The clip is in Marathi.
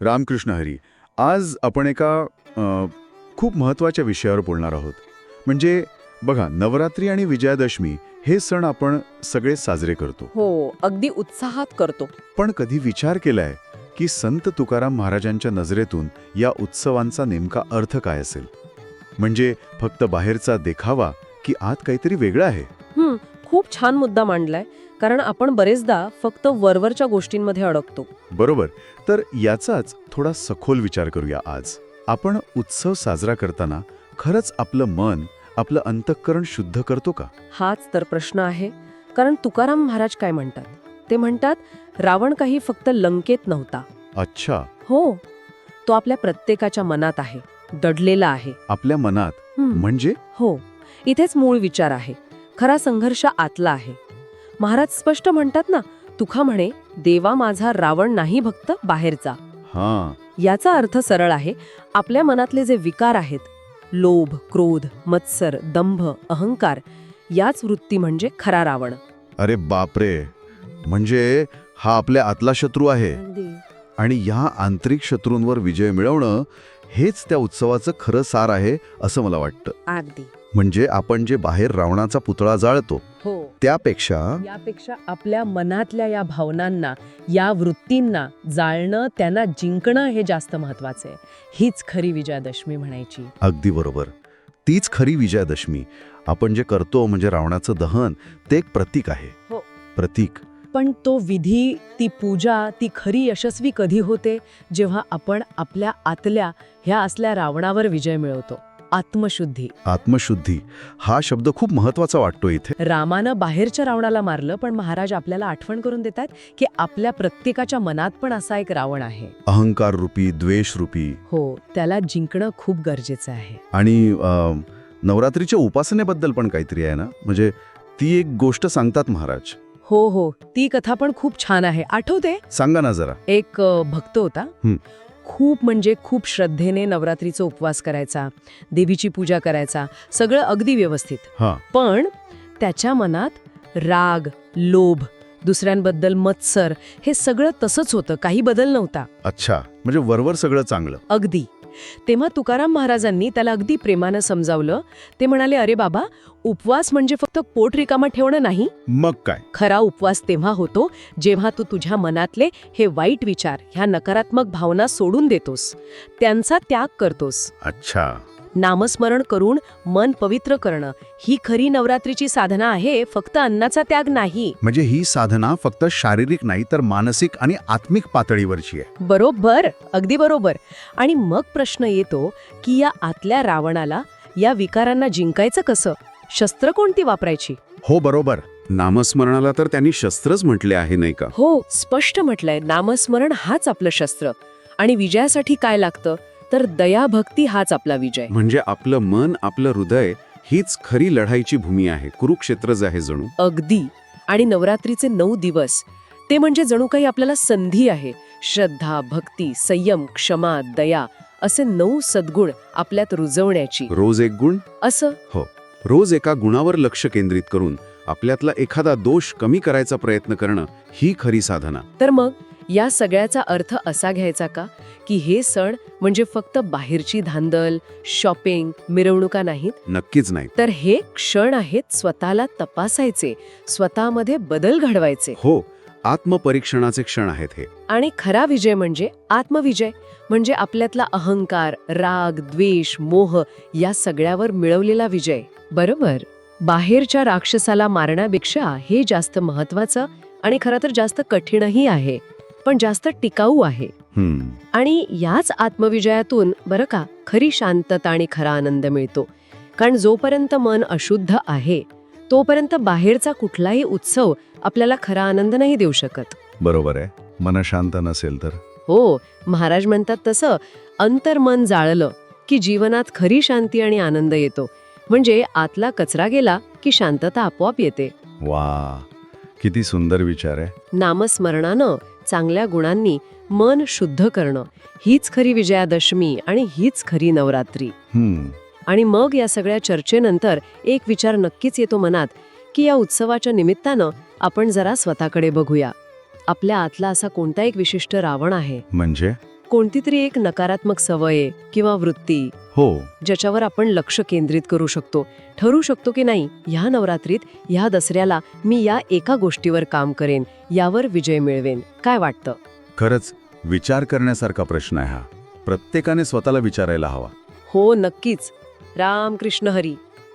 रामकृष्ण हरी आज आपण एका खूप महत्त्वाच्या विषयावर बोलणार आहोत. म्हणजे बघा नवरात्री आणि विजयादशमी हे सण आपण सगळे साजरे करतो. हो अगदी उत्साहात करतो. पण कधी विचार केलाय की संत तुकाराम महाराजांच्या नजरेतून या उत्सवांचा नेमका अर्थ काय असेल? म्हणजे फक्त बाहेरचा देखावा की आत काहीतरी वेगळं आहे? खूप छान मुद्दा मांडलाय. कारण आपण बरेचदा फक्त वरवरच्या गोष्टींमध्ये अडकतो. बरोबर. तर याचाच थोडा सखोल विचार करूया आज. आपण उत्सव साजरा करताना खरंच आपलं मन आपलं अंतःकरण शुद्ध करतो का? हाच तर प्रश्न आहे. कारण तुकाराम महाराज काय म्हणतात? ते म्हणतात रावण काही फक्त लंकेत नव्हता. अच्छा. हो. तो आपल्या प्रत्येकाच्या मनात आहे दडलेला आहे. आपल्या मनात? म्हणजे? हो. इथेच मूळ विचार आहे. खरा संघर्ष आतला आहे. महाराज स्पष्ट म्हणतात ना तुका म्हणे देवा माझा रावण नाही भक्त बाहेरचा. हा. याचा अर्थ सरळ आहे आपल्या मनातले जे विकार आहेत लोभ क्रोध मत्सर दंभ अहंकार याच वृत्ती म्हणजे खरा रावण. अरे बापरे म्हणजे हा आपल्या आतला शत्रू आहे. आणि या आंतरिक शत्रूंवर विजय मिळवणं हेच त्या उत्सवाचं खरं सार आहे असं मला वाटतं. अगदी. म्हणजे आपण जे बाहेर रावणाचा पुतळा जाळतो हो. त्यापेक्षा यापेक्षा आपल्या मनातल्या या भावनांना या वृत्तींना जाळणं त्यांना जिंकणं हे जास्त महत्वाचं आहे. हीच खरी विजयादशमी म्हणायची. अगदी बरोबर. तीच खरी विजयादशमी. आपण जे करतो म्हणजे रावणाचं दहन ते एक प्रतीक आहे. हो. प्रतीक. पण तो विधी ती पूजा ती खरी यशस्वी कधी होते? जेव्हा आपण आपल्या आतल्या ह्या असल्या रावणावर विजय मिळवतो. आत्मशुद्धी. आत्मशुद्धी. हा शब्द खूप महत्त्वाचा वाटतो इथे. रामानं बाहेरच्या रावणाला मारलं पण महाराज आपल्याला आठवण करून देतात की आपल्या प्रत्येकाच्या मनात पण असा एक रावण आहे. अहंकार रूपी द्वेष रूपी हो त्याला जिंकणं खूप गरजेचं आहे. आणि नवरात्रीच्या उपासनेबद्दल पण काहीतरी आहे ना? म्हणजे ती एक गोष्ट सांगतात महाराज. हो हो. ती कथा पण खूप छान आहे. आठवते? सांगा ना जरा. एक अ, भक्त होता. हं. खूप म्हणजे खूप श्रद्धेने नवरात्रीचा उपवास करायचा देवीची पूजा करायचा सगळं अगदी व्यवस्थित. हा. पण त्याच्या मनात राग लोभ दुसऱ्यांबद्दल मत्सर हे सगळं तसंच होतं. काही बदल नव्हता. अच्छा. म्हणजे वरवर सगळं चांगलं. अगदी. तेव्हा तुकाराम महाराजांनी त्याला अगदी प्रेमानं समजावलं. ते म्हणाले अरे बाबा उपवास म्हणजे फक्त पोट रिकामा ठेवणं नाही. मग काय? खरा उपवास तेव्हा होतो जेव्हा तू तुझ्या मनातले हे वाईट विचार ह्या नकारात्मक भावना सोडून देतोस. त्यांचा त्याग करतोस. अच्छा. नामस्मरण करून मन पवित्र करणं. ही खरी नवरात्रीची साधना आहे फक्त अन्नाचा त्याग नाही. म्हणजे ही साधना फक्त शारीरिक नाही तर मानसिक आणि आत्मिक पातळीवरची आहे. बरोबर अगदी बरोबर. आणि मग प्रश्न येतो की या आतल्या रावणाला या विकारांना जिंकायचं कसं? शस्त्र कोणती वापरायची? हो बरोबर. नामस्मरणाला तर त्यांनी शस्त्रच म्हटले आहे नाही का? हो स्पष्ट म्हटलंय नामस्मरण हाच आपलं शस्त्र. आणि विजयासाठी काय लागतं? तर दया भक्ती हाच आपला विजय. म्हणजे आपलं मन आपलं हृदय हीच खरी लढाईची भूमी आहे. कुरुक्षेत्रच आहे जणू. अगदी. आणि नवरात्रीचे नऊ दिवस ते म्हणजे जणू काही आपल्याला संधी आहे. श्रद्धा भक्ती संयम क्षमा दया असे नऊ सद्गुण आपल्यात रुजवण्याची. रोज एक गुण? असं? रोज एका गुणावर लक्ष केंद्रित करून आपल्यातला एखादा दोष कमी करायचा प्रयत्न करणं ही खरी साधना. तर मग? या सगळ्याचा अर्थ असा घ्यायचा का की हे सण म्हणजे फक्त बाहेरची धांदल शॉपिंग मिरवणुका नाहीत? नक्कीच नाही. तर हे क्षण आहेत स्वतःला तपासायचे स्वतःमध्ये बदल घडवायचे. हो आत्मपरीक्षणाचे क्षण आहेत हे. आणि खरा विजय म्हणजे आत्मविजय म्हणजे आपल्यातला अहंकार राग द्वेष मोह या सगळ्यावर मिळवलेला विजय. बरोबर? बाहेरच्या राक्षसाला मारण्यापेक्षा हे जास्त महत्वाचं आणि खरं तर जास्त कठीणही आहे. पण जास्त टिकाऊ आहे. आणि याच आत्मविजयातून बरं का खरी शांतता आणि खरा आनंद मिळतो. कारण जोपर्यंत मन अशुद्ध आहे तोपर्यंत बाहेरचा कुठलाही उत्सव आपल्याला खरा आनंद नाही देऊ शकत. बरोबर आहे. मन शांत नसेल तर. हो महाराज म्हणतात तसं अंतर्मन जाळलं की जीवनात खरी शांती आणि आनंद येतो. म्हणजे आतला कचरा गेला की शांतता आपोआप येते. वा किती सुंदर विचार आहे. नामस्मरणानं चांगल्या गुणांनी मन शुद्ध करणं हीच खरी विजयादशमी आणि हीच खरी नवरात्री. आणि मग या सगळ्या चर्चेनंतर एक विचार नक्कीच येतो मनात की या उत्सवाच्या निमित्तानं आपण जरा स्वतःकडे बघूया. आपल्या आतला असा कोणता एक विशिष्ट रावण आहे? म्हणजे? कोणती तरी एक नकारात्मक सवय किंवा वृत्ती हो. ज्याच्यावर आपण लक्ष केंद्रित करू शकतो. ठरू शकतो की नाही ह्या नवरात्रीत ह्या दसऱ्याला मी या एका गोष्टीवर काम करेन यावर विजय मिळवेन. काय वाटतं? खरंच विचार करण्यासारखा प्रश्न आहे हा. प्रत्येकाने स्वतःला विचारायला हवा. हो नक्कीच. राम कृष्ण हरी.